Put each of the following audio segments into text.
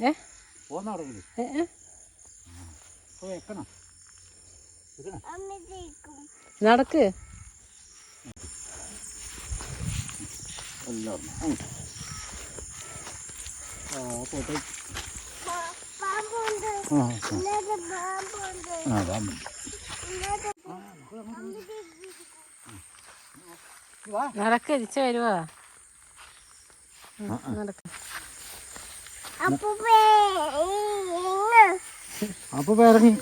ഏ? നടക്ക്. നടക്ക് തിരിച്ചു വരുവാ. നടക്ക്. അപ്പോൾ ഇറങ്ങി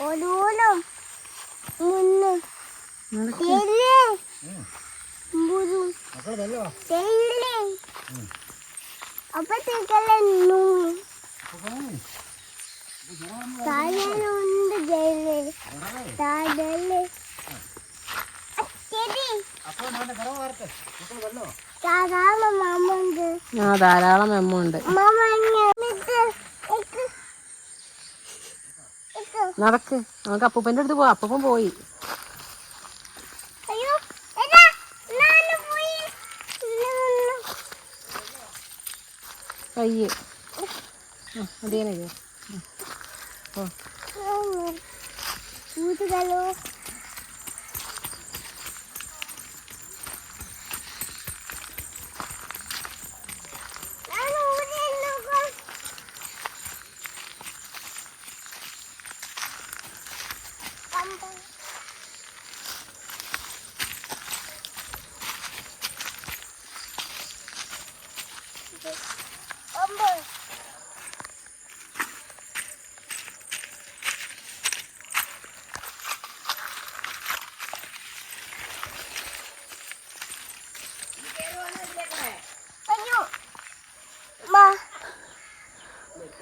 ഓരോന്നും അപ്പത്തേക്കല്ലേ താഴെയുണ്ട് ജയിൽ താഴെ ശരി അപ്പോൾ ഞാൻ ആ ധാരാളം എമ്മുണ്ട് മാമ ഇക്ക് ഇക്ക് നടക്ക്. നമുക്ക് അപ്പൂപ്പന്റെ അടുത്ത് പോവാം അപ്പൂപ്പൻ പോയി. കയ്യ്. അതേനെ ഓ ഊതുകളോ അയ്യോ മാ നടക്ക് അയ്യോ വെക്കണോ ഇത് വേണു അമ്മത്തേക്ക് അമ്മത്തേക്ക് കേടാൻ പത്താൻ വയ വയ ഇനി വാ അമ്മത്തെ കൈ വയ ആ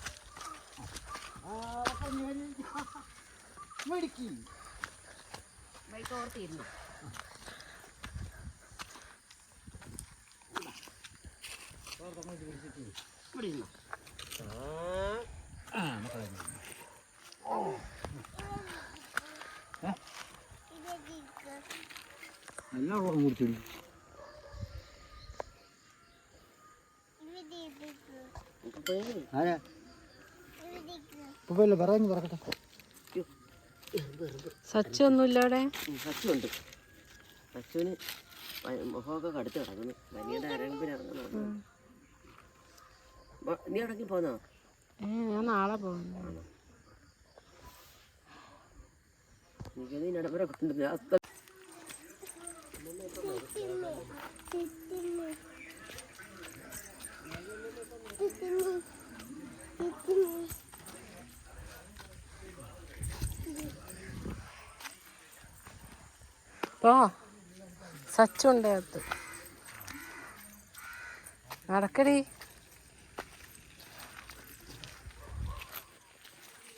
പിടിക്കാം ഏ. ആ, അപ്പൊ ഞാൻ മേടിക്ക്. ആ, മക്കളെ ഇരുന്നു. ഏ? എല്ലാം വെള്ളം കുടിച്ചിടി ആരാ ഇപ്പൊ പറഞ്ഞു പറക്കട്ടെ. സച്ചു ഒന്നുമില്ല അവിടെ സച്ചുണ്ട്. സച്ചുവിന് പ- മുഖമൊക്കെ കടുത്ത് കിടക്കുന്നു. നീ ഇടയ്ക്ക് പോന്നോ? ഏ ഞാൻ നാളെ പോകുന്നു എനിക്ക് നീ ഇടവരെ പോ സച്ചുണ്ട് അകത്ത്. നടക്കടി.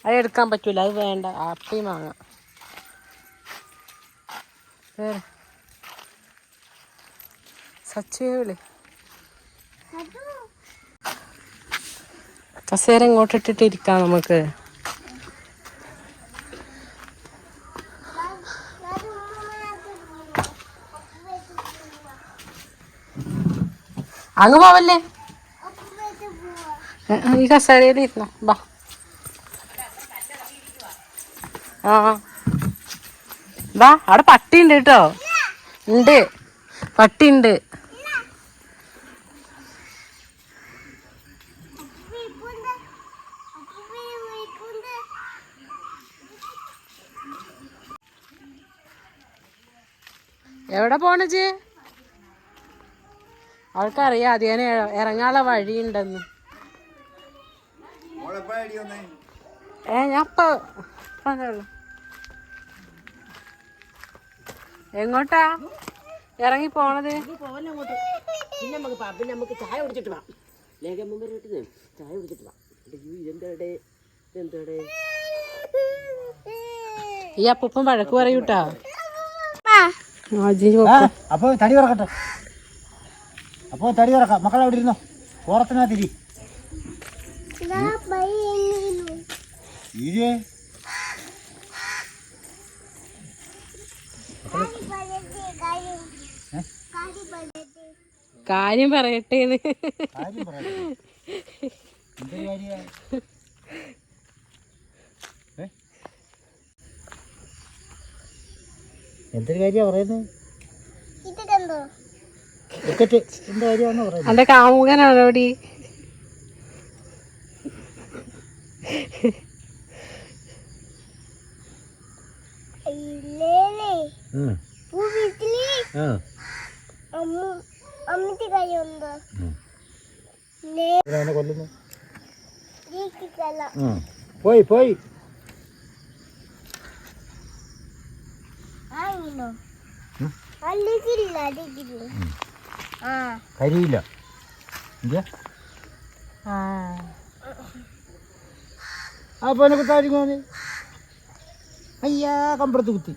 അത് എടുക്കാൻ പറ്റൂല അത് വേണ്ട ആപ്പി മാങ്ങ. സച്ചേ വിളി. കസേര ഇങ്ങോട്ടിട്ടിട്ടിരിക്കാം നമുക്ക്. അങ്ങ് പോവല്ലേ? ഈ കസേരയിൽ ഇരുന്നോ. ബാ ആ. ബാ അവിടെ പട്ടി ഉണ്ട് കേട്ടോ. ഉണ്ട്. പട്ടി ഉണ്ട് എവിടെ പോണജ് അവൾക്കറിയാം അതിനെ ഇറങ്ങാനുള്ള വഴിയുണ്ടെന്ന്. ഏ ഞാൻ അപ്പൊ. എങ്ങോട്ടാ? ഇറങ്ങി പോണത്? പിന്നെ നമുക്ക് നമുക്ക് ചായ കുടിച്ചിട്ട് വാ. ലേഖമ്മ വീട്ടിൽ ചായ കുടിച്ചിട്ട് വാ. അയ്യോ ഇതെന്താടേ? ഇതെന്താടേ? ഈ അപ്പം വഴക്ക് പറയൂട്ടാ. അപ്പൊ തടി ഇറക്കട്ടെ അപ്പോൾ തടി തുറക്കാം. മക്കളെ അവിടെ ഇരുന്നോ? ഓറത്തിനാ തിരി കാര്യം പറയട്ടെ എന്തൊരു കാര്യ പറയുന്നത് അന്റെ കാമുകനാണോ അവിടെ. പോയി പോയി. അടിക്കില്ല. ആ കരിയില്ല. എന്ത് ആ. ആ പോനെ കുത്തായിരിക്കും അവന് അയ്യാ കമ്പടത്ത് കുത്തി.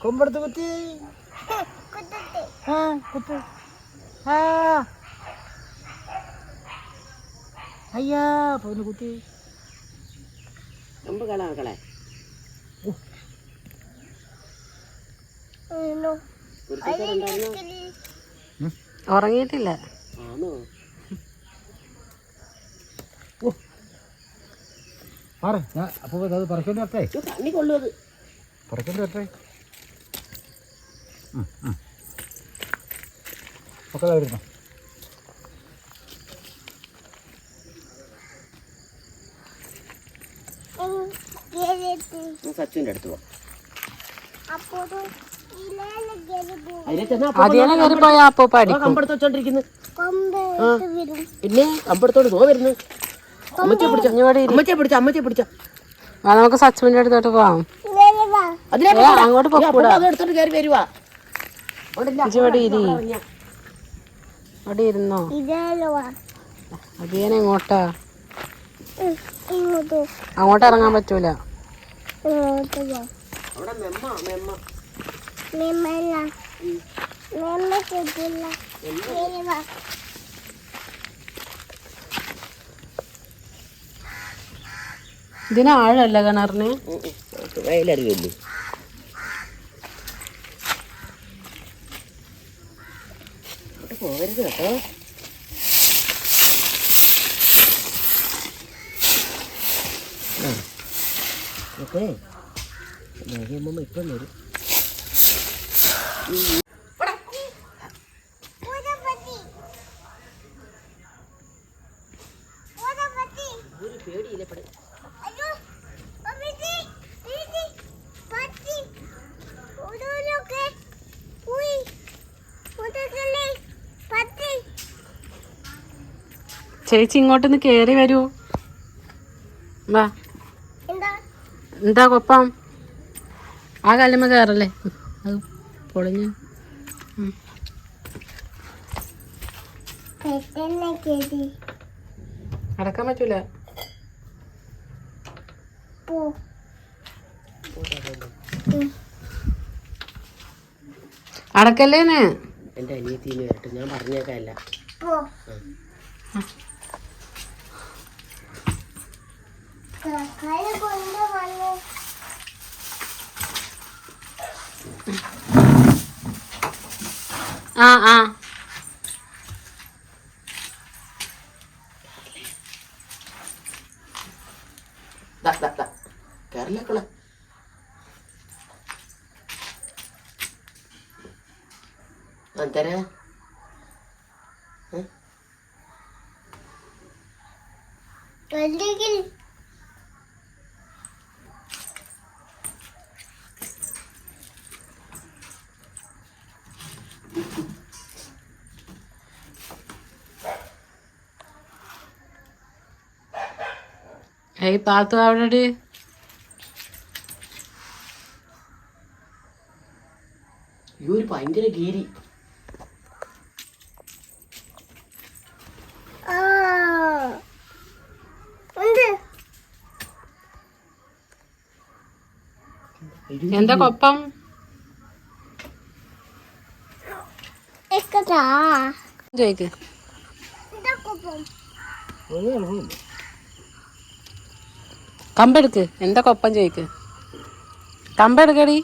കൊമ്പടത്ത് കുത്തി. ആ കുത്ത്. ആ. അയ്യാ പോന്ന് കുത്തി. കമ്പ് കള മക്കളെ. അല്ലിക്കില്ല ഉറങ്ങിയിട്ടില്ല. സച്ചിന്റെ അപ്പോൾ അത് പറിക്കൊണ്ട് വരട്ടെ? പറിക്കൊണ്ട് വരട്ടെ. മക്കളെ വരുന്നു സച്ചുവിന്റെ അടുത്ത് പോവാം അപ്പോൾ അതിനെ കയറി പോയാ അപ്പൊ കമ്പെടുത്ത് വെച്ചോണ്ടിരിക്കുന്നു പിന്നെ കമ്പെടുത്തോണ്ട് തോ വരുന്നു. അമ്മച്ചെ പിടിച്ച അമ്മച്ചെ പിടിച്ച അമ്മച്ചെ പിടിച്ച. നമുക്ക് സച്ചുവിന്റെ അടുത്തോട്ട് പോവാം. അങ്ങോട്ട് എടുത്തോണ്ട് കയറി വരുവാ. ഇവിടെ ഇരി. അവിടെ ഇരുന്നോ? എങ്ങോട്ടാ അങ്ങോട്ട് ഇറങ്ങാൻ പറ്റൂല. ഇങ്ങോട്ട് വാ. അവിടെ മെമ്മ മെമ്മ. ഇതിന് ആഴല്ല കിണറിന്. വയലറിയല്ലേ പോകരുത് കേട്ടോ. ആ. ഓക്കേ. ഇപ്പം വരും. ചേച്ചി ഇങ്ങോട്ടൊന്ന് കേറി വരൂ. വാ. എന്താ? കൊപ്പം? ആ കല്ലുമ്മ കയറല്ലേ അത് പൊളിഞ്ഞു. അടക്കാൻ പറ്റൂല. പോ. അടക്കല്ലേന്ന് എന്റെ അനിയത്തിന്ന് വരട്ടെ ഞാൻ പറഞ്ഞേക്കല്ല പോ. കൈ കൊണ്ട് വന്നു. ആ ആ. കേരളക്കുള്ള അന്തര അല്ലെങ്കിൽ ഹൈ പാത്തു അവിടെടി. ഇവർ ഭയങ്കര ഗീരി. എന്താ? കൊപ്പം? ചോദിക്ക്. എന്താ കൊപ്പം? കമ്പെടുക്ക്. എന്താ കൊപ്പം ചോദിക്ക്. കമ്പെടുക്കടി.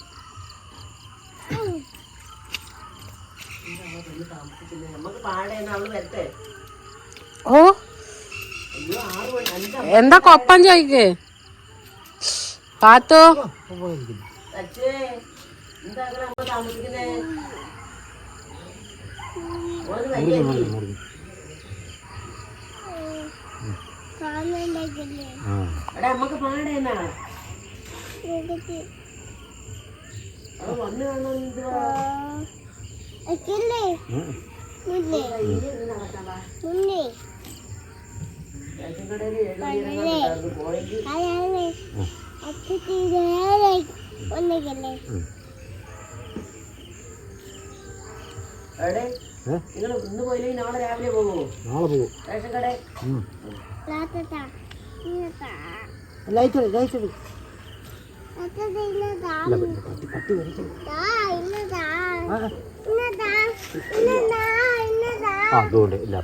ഓ. എന്താ കൊപ്പം ചോദിക്ക്. പാത്തോ. എന്താ താമസിക്കുന്നേ? എവിടെ? നിങ്ങൾ ഇന്ന് പോയില്ലെങ്കിൽ നാളെ രാവിലെ പോകുമോ നാളെ പോകും റേഷൻ കട? ലൈറ്റ് ലൈറ്റ് അതുകൊണ്ട് ഇല്ല.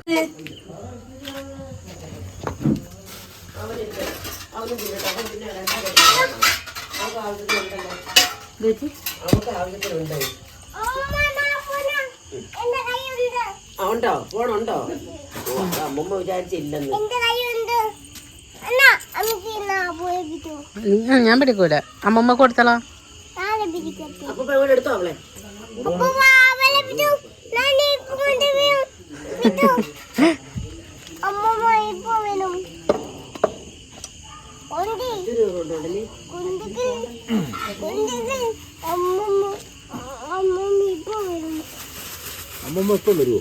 ഉണ്ടോ. ഫോണുണ്ടോ അമ്മമ്മ വിചാരിച്ചില്ലെന്ന് എന്റെ കൈയുണ്ട് അണ്ണാ അമ്മയ്ക്ക് നാ പോയി പിടിച്ചു ഉം, ഞാൻ പിടിക്കൂല. അമ്മമ്മ കൊടുത്തളോ? അമ്മമ്മ ഇപ്പൊ വരുമോ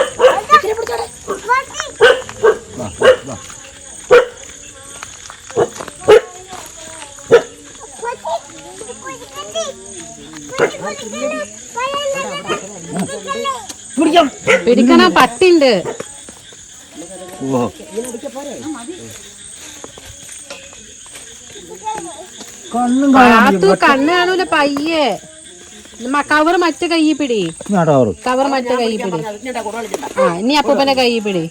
പിടിക്കണ പട്ടിണ്ട്. ഓ കണ്ണും കാണൂല പയ്യെ. കവർ മറ്റേ കൈ പിടി. കവർ മറ്റേ കൈ പിടി. ആ ഇനി അപ്പൂപ്പന്റെ കൈ പിടി.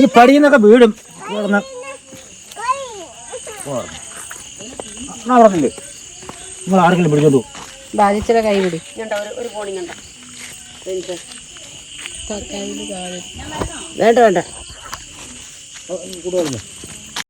ഈ പടിയെന്നൊക്കെ വീടും പറഞ്ഞില്ലേ നിങ്ങൾ പിടിച്ചോണ്ടു. ബാധിച്ചിട്ട് കൈ പിടി. ഒരു എനിക്ക് വേണ്ട വേണ്ട. കൂടുതൽ